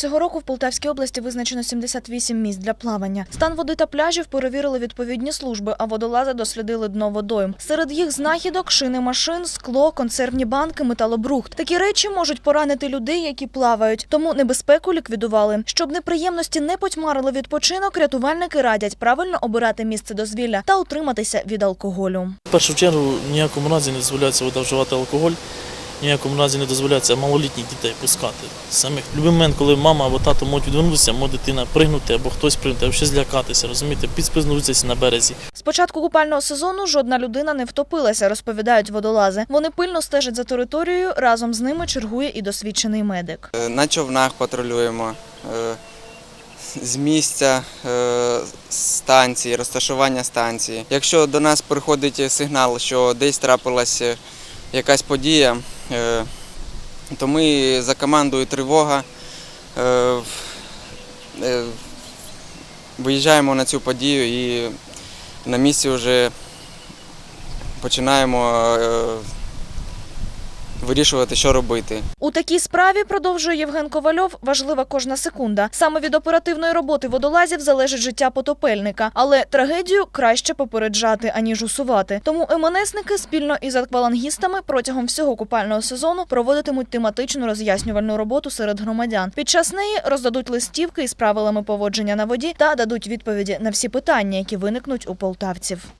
Цього року в Полтавській області визначено 78 місць для плавання. Стан води та пляжів перевірили відповідні служби, а водолази дослідили дно водойм. Серед їх знахідок шини машин, скло, консервні банки, металобрухт. Такі речі можуть поранити людей, які плавають. Тому небезпеку ліквідували. Щоб неприємності не потьмарили відпочинок, рятувальники радять правильно обирати місце дозвілля та утриматися від алкоголю. В першу чергу ніякому разі не дозволяється вживати алкоголь, ніякому разі не дозволяється малолітніх дітей пускати. Самих в будь-який момент, коли мама або тато можуть відвернутися, може дитина пригнути або хтось пригнути, або ще злякатися, розумієте, підспизнутися на березі. З початку купального сезону жодна людина не втопилася, розповідають водолази. Вони пильно стежать за територією. Разом з ними чергує і досвідчений медик. Е, На човнах патрулюємо е, з місця е, станції, розташування станції. Якщо до нас приходить сигнал, що десь трапилася якась подія, е, то ми за командою тривога е, е, виїжджаємо на цю подію і на місці вже починаємо вирішувати, що робити. У такій справі продовжує Євген Ковальов. Важлива кожна секунда. Саме від оперативної роботи водолазів залежить життя потопельника, але трагедію краще попереджати аніж усувати. Тому МНСники спільно із аквалангістами протягом всього купального сезону проводитимуть тематичну роз'яснювальну роботу серед громадян. Під час неї роздадуть листівки із правилами поводження на воді та дадуть відповіді на всі питання, які виникнуть у полтавців.